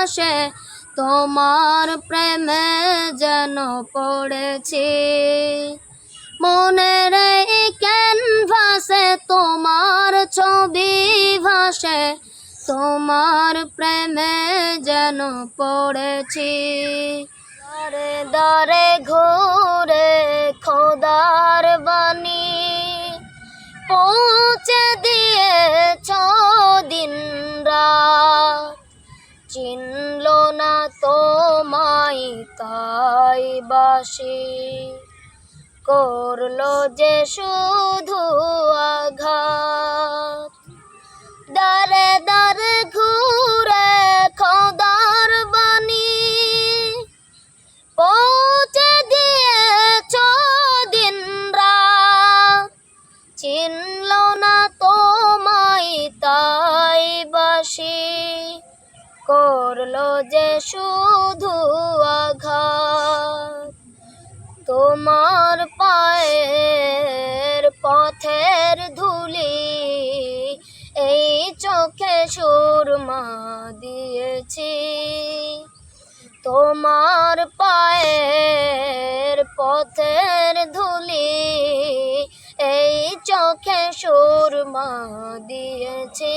ভাসে তোমার প্রেমে যেন পড়েছি। মনের ক্যানভাসে তোমার ছবি ভাসে, তোমার প্রেমে যেন পড়েছি। দরে দরে ঘুরে খোদার বাণী পৌঁছে দিয়েছ দিন রাত। চিনল না তোমায় তাই বাসি করল যে শুধু আঘাত। দারে দারে ঘুরে খোদার বাণী পৌঁছে দিন রাত। চিনল না তোমায় তাই বাসি করল যে শুধু আঘাত। তোমার পায়ের পথের ধুলি এই চোখে সুরমা দিয়েছি। তোমার পায়ের পথের ধুলি এই চোখে সুরমা দিয়েছি।